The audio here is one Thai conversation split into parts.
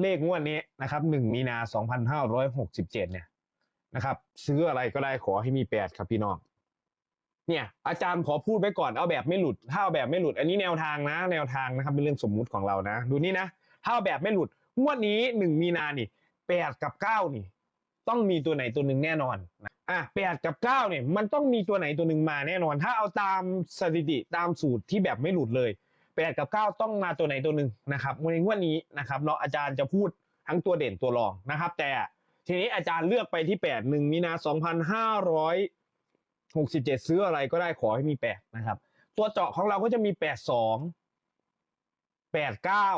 เลขงวดนี้นะครับหนึ่งมีนาสองพันห้าร้อยหกสิบเจ็ดเนี่ยนะครับ ซื้ออะไรก็ได้ขอให้มีแปดครับพี่น้องเนี่ย อาจารย์ขอพูดไว้ก่อนเอาแบบไม่หลุดถ้าเอาแบบไม่หลุด อันนี้แนวทางนะ แนวทางนะครับเป็นเรื่องสมมุติของเรานะ ดูนี่นะถ้าเอาแบบไม่หลุดงวดนี้หนึ่งมีนานี่แปดกับเก้านี่ ต้องมีตัวไหนตัวหนึ่งแน่นอนนะอะแปดกับเก้าเนี่ยมันต้องมีตัวไหนตัวหนึ่งมาแน่นอน ถ้าเอาตามสถิติตามสูตรที่แบบไม่หลุดเลย แปดกับเก้าต้องมาตัวไหนตัวหนึ่งนะครับในงวดนี้นะครับเนาะอาจารย์จะพูดทั้งตัวเด่นตัวรองนะครับ แต่ทีนี้อาจารย์เลือกไปที่แปดหนึ่งมีนาสองพันห้าร้อยหกสิบเจ็ดซื้ออะไรก็ได้ขอให้มีแปดนะครับ ตัวเจาะของเราก็จะมีแปดสองแปดเก้า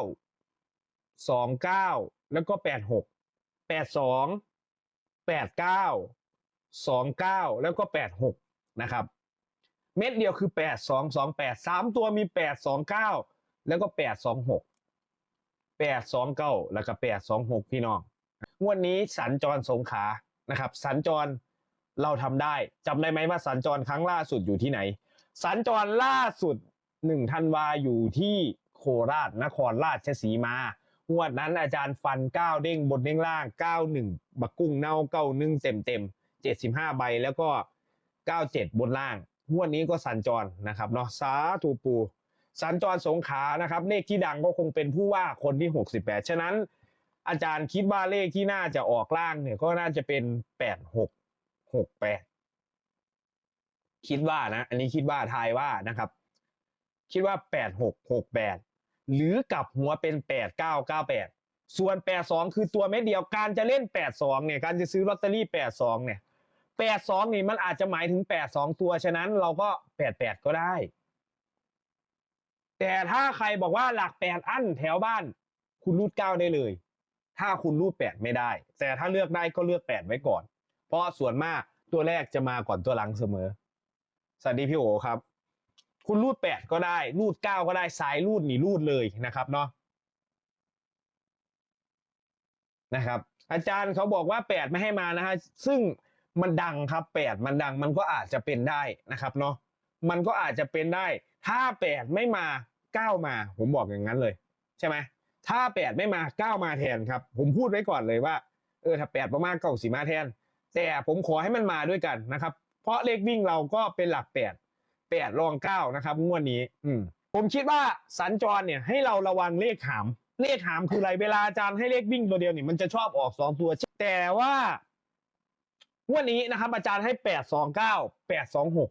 สองเก้าแล้วก็แปดหกแปดสองแปดเก้าสองเก้าแล้วก็แปดหกนะครับ เม็ดเดียวคือแปดสองสองแปดสามตัวมีแปดสองเก้าแล้วก็แปดสองหกแปดสองเก้าแล้วก็แปดสองหกพี่น้อง งวดนี้สัญจรสงขานะครับ สัญจรเราทำได้จำได้ไหมว่าสัญจรครั้งล่าสุดอยู่ที่ไหน สัญจรล่าสุดหนึ่งธันวาอยู่ที่โคราชนครราชสีมางวดนั้นอาจารย์ฟันเก้าเด้งบนเด้งล่างเก้าหนึ่งบักกุ้งเน่าเก้าหนึ่งเต็มเต็มเจ็ดสิบห้าใบแล้วก็เก้าเจ็ดบนล่าง งวดนี้ก็สัญจรนะครับเนาะสาธุปูสัญจรสงขานะครับเลขที่ดังก็คงเป็นผู้ว่าคนที่ 68 ฉะนั้น อาจารย์คิดว่าเลขที่น่าจะออกล่างเนี่ยก็น่าจะเป็น 8668 คิดว่านะ อันนี้คิดว่าทายว่านะครับ คิดว่า 8668 หรือกลับหัวเป็น 8998 ส่วน 82 คือตัวเม็ดเดียวการจะเล่น 82 เนี่ย การจะซื้อลอตเตอรี่ 82 เนี่ย แปดสองนี่มันอาจจะหมายถึงแปดสองตัวฉะนั้นเราก็แปดแปดก็ได้ แต่ถ้าใครบอกว่าหลักแปดอันแถวบ้าน คุณรูดเก้าได้เลย ถ้าคุณรูดแปดไม่ได้ แต่ถ้าเลือกได้ก็เลือกแปดไว้ก่อน เพราะส่วนมากตัวแรกจะมาก่อนตัวหลังเสมอ สวัสดีพี่โอครับ คุณรูดแปดก็ได้ รูดเก้าก็ได้สายรูดหนีรูดเลยนะครับเนาะนะครับอาจารย์เขาบอกว่าแปดไม่ให้มานะฮะซึ่ง มันดังครับแปดมันดังมันก็อาจจะเป็นได้นะครับเนาะมันก็อาจจะเป็นได้ ถ้าแปดไม่มาเก้ามา ผมบอกอย่างนั้นเลย ใช่ไหมถ้าแปดไม่มาเก้ามาแทนครับ ผมพูดไว้ก่อนเลยว่าเออถ้าแปดประมาณเก้าสีมาแทน แต่ผมขอให้มันมาด้วยกันนะครับ เพราะเลขวิ่งเราก็เป็นหลักแปดแปดรองเก้านะครับงวดนี้ อืมผมคิดว่าสัญจรเนี่ยให้เราระวังเลขหาม เลขหามคืออะไรเวลาอาจารย์ให้เลขวิ่งตัวเดียวเนี่ยมันจะชอบออกสองตัว แต่ว่า งวดนี้นะครับ อาจารย์ให้แปดสองเก้าแปดสองหก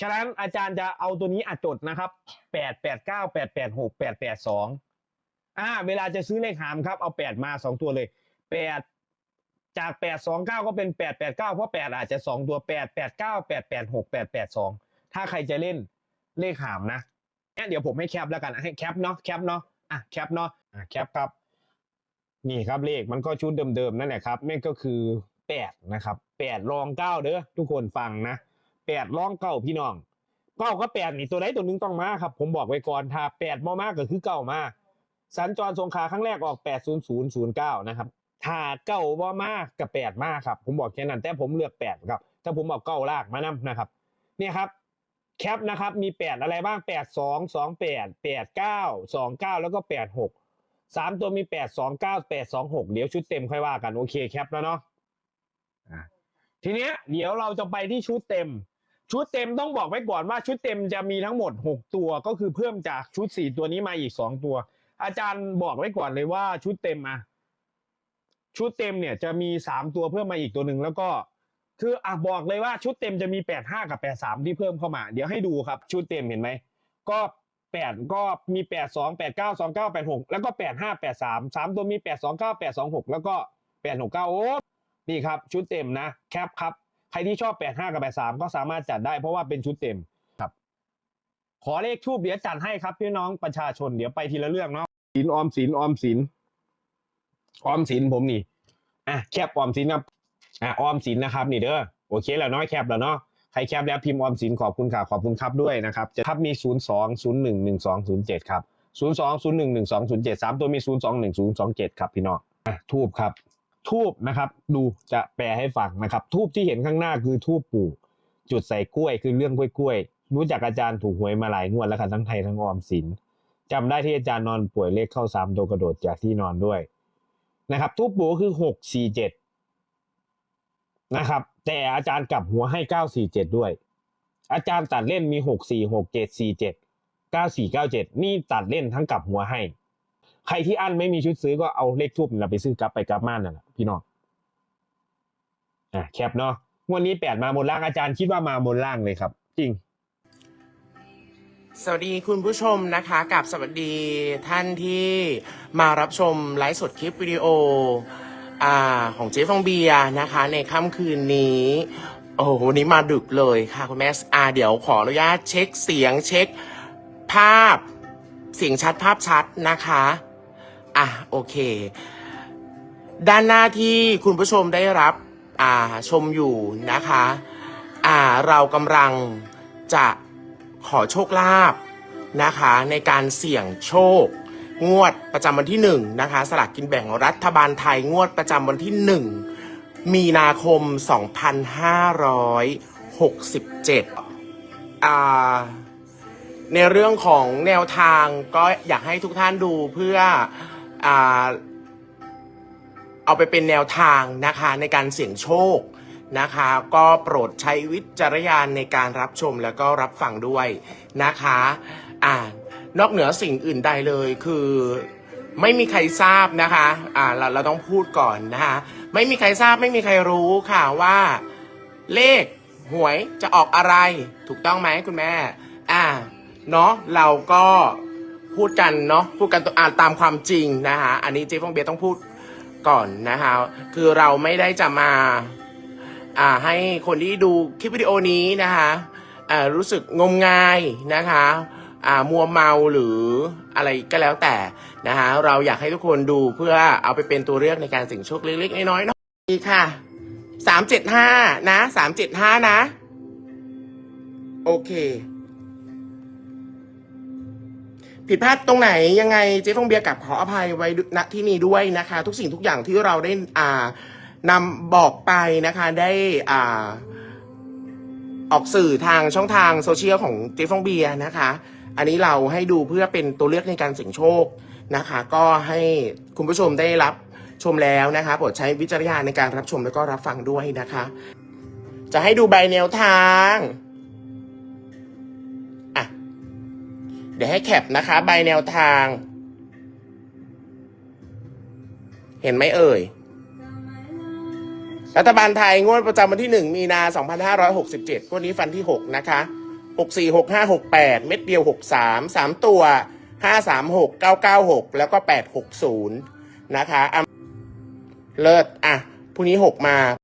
ฉะนั้นอาจารย์จะเอาตัวนี้อัดจดนะครับแปดแปดเก้าแปดแปดหกแปดแปดสองอ่า เวลาจะซื้อเลขหามครับเอาแปดมาสองตัวเลยแปดจากแปดสองเก้าก็เป็นแปดแปดเก้าเพราะแปดอาจจะสองตัวแปดแปดเก้าแปดแปดหกแปดแปดสองถ้าใครจะเล่นเลขหามนะเนี่ยเดี๋ยวผมให้แคปแล้วกันให้แคปเนาะแคปเนาะอะแคปเนาะอะแคปครับ นี่ครับเลขมันก็ชุดเดิมๆนั่นแหละครับนั่ก็คือ แปดนะครับแปดรองเก้าเด้อทุกคนฟังนะแปดรองเก้าพี่น้องเก้าก็แปดนี่ตัวไหนตัวหนึงต้องมาครับ ผมบอกไว้ก่อนถ้าแปดมามากก็คือเก้ามาสัญจรสงขาครั้งแรกออกแปดศูนย์ศูนย์ศูนย์เก้านะครับถ้าเก้าบ่มากกับแปดมากครับ ผมบอกแค่นั้นแต่ผมเลือกแปดครับ ถ้าผมเอาเก้าลากมานํนะครับ เนี่ยครับแคปนะครับมีแปดอะไรบ้างแปดสองสองแปดแปดเก้าสองเก้าแล้วก็แปดหกสามตัวมีแปดสองเก้าแปดสองหกเดี๋ยวชุดเต็มค่อยว่ากันโอเคแคปแล้วเนาะ ทีเนี้ยเดี๋ยวเราจะไปที่ชุดเต็ม ชุดเต็มต้องบอกไว้ก่อนว่าชุดเต็มจะมีทั้งหมดหกตัวก็คือเพิ่มจากชุดสี่ตัวนี้มาอีกสองตัว อาจารย์บอกไว้ก่อนเลยว่าชุดเต็มอะชุดเต็มเนี่ยจะมีสามตัวเพิ่มมาอีกตัวหนึ่งแล้วก็ คืออะบอกเลยว่าชุดเต็มจะมีแปดห้ากับแปดสามที่เพิ่มเข้ามา เดี๋ยวให้ดูครับชุดเต็มเห็นไหมก็แปดก็มีแปดสองแปดเก้าสองเก้าแปดหกแล้วก็แปดห้าแปดสามสามตัวมีแปดสองเก้าแปดสองหกแล้วก็แปดหกเก้าโอ้ นี่ครับชุดเต็มนะแคปครับใครที่ชอบแปดห้ากับแปดสามก็สามารถจัดได้เพราะว่าเป็นชุดเต็มครับ ขอเลขทูบเดี๋ยวจัดให้ครับพี่น้องประชาชนเดี๋ยวไปทีละเรื่องเนาะสินออมสินออมสินออมสินผมนี่อะแคปออมสินครับอะออมสินนะครับ นี่เด้อโอเคแล้วเนาะแคปแล้วเนาะใครแคปแล้วพิมพ์ออมสินขอบคุณค่ะขอบคุณครับด้วยนะครับจะครับมี 0 2 0 1 1 2 0 7 ครับ 0 2 0 1 1 2 0 7 3 ตัวมี 0 2 1 0 2 7 ครับพี่น้องอะทูบครับ ทูบนะครับ ดูจะแปลให้ฟังนะครับ ทูบที่เห็นข้างหน้าคือทูบปู่จุดใส่กล้วยคือเรื่องกล้วยกล้วยๆรู้จักอาจารย์ถูกหวยมาหลายงวดแล้วค่ะทั้งไทยทั้งออมสินจำได้ที่อาจารย์นอนป่วยเลขเข้าสามตัวกระโดดจากที่นอนด้วยนะครับทุบโบคือหกสี่เจ็ดนะครับ แต่อาจารย์กลับหัวให้เก้าสี่เจ็ดด้วย อาจารย์ตัดเล่นมีหกสี่หกเจ็ดสี่เจ็ดเก้าสี่เก้าเจ็ดนี่ตัดเล่นทั้งกลับหัวให้ ใครที่อั้นไม่มีชุดซื้อก็เอาเลขทูบเราไปซื้อกลับไปกลับมานนั่นแหละพี่น้องอะแคปเนาะวันนี้แปดมาบนล่างอาจารย์คิดว่ามาบนล่างเลยครับ จริงสวัสดีคุณผู้ชมนะคะกับสวัสดีท่านที่มารับชมไลฟ์สดคลิปวิดีโออ่าของเจ๊ฟองเบียนะคะ ในค่ำคืนนี้ โอ้โหวันนี้มาดึกเลยค่ะคุณแม่อ่าเดี๋ยวขออนุญาตเช็คเสียงเช็คภาพ เสียงชัดภาพชัดนะคะ อะโอเค ด้านหน้าที่คุณผู้ชมได้รับอ่าชมอยู่นะคะ อ่าเรากำลังจะขอโชคลาภนะคะ ในการเสี่ยงโชค งวดประจำวันที่หนึ่งนะคะ สลากกินแบ่งรัฐบาลไทยงวดประจำวันที่หนึ่งมีนาคม 2567อ่าในเรื่องของแนวทางก็อยากให้ทุกท่านดูเพื่อ เอาไปเป็นแนวทางนะคะในการเสี่ยงโชคนะคะ ก็โปรดใช้วิจารณญาณในการรับชมแล้วก็รับฟังด้วยนะคะอ่านอกเหนือสิ่งอื่นใดเลยคือไม่มีใครทราบนะคะอ่าเราเราต้องพูดก่อนนะคะไม่มีใครทราบไม่มีใครรู้ค่ะว่า เลขหวยจะออกอะไร ถูกต้องไหมคุณแม่ อ่าเนาะเราก็ พูดกันเนาะพูดกันตัวอ่านตามความจริงนะคะอันนี้เจ๊ฟองเบียร์ต้องพูดก่อนนะคะคือเราไม่ได้จะมาอ่าให้คนที่ดูคลิปวิดีโอนี้นะคะอ่ารู้สึกงมงายนะคะอ่ามัวเมาหรืออะไรก็แล้วแต่นะคะเราอยากให้ทุกคนดูเพื่อเอาไปเป็นตัวเลือกในการเสี่ยงโชคเล็กๆน้อยๆเนาะนี่ค่ะสามเจ็ดห้านะสามเจ็ดห้านะ โอเค ผิดพลาดตรงไหนยังไงเจ๊ฟองเบียร์กับขออภัยไว้ณที่นี้ด้วยนะคะ ทุกสิ่งทุกอย่างที่เราได้อ่านำบอกไปนะคะได้อ่าออกสื่อทางช่องทางโซเชียลของเจ๊ฟองเบียร์นะคะ อันนี้เราให้ดูเพื่อเป็นตัวเลือกในการเสี่ยงโชคนะคะ ก็ให้คุณผู้ชมได้รับชมแล้วนะคะโปรดใช้วิจารณญาณในการรับชมแล้วก็รับฟังด้วยนะคะ จะให้ดูใบแนวทาง เดี๋ยวให้แคปนะคะ ใบแนวทาง เห็นไหมเอ่ย รัฐบาลไทยงวดประจำวันที่ 1 มีนา 2567งวดนี้ฟันที่ 6 นะคะ 64 65 68 เม็ดเดียว 63 3 ตัว 536 996 แล้วก็ 860 นะคะอะเลิศ อะพรุ่งนี้ 6 มา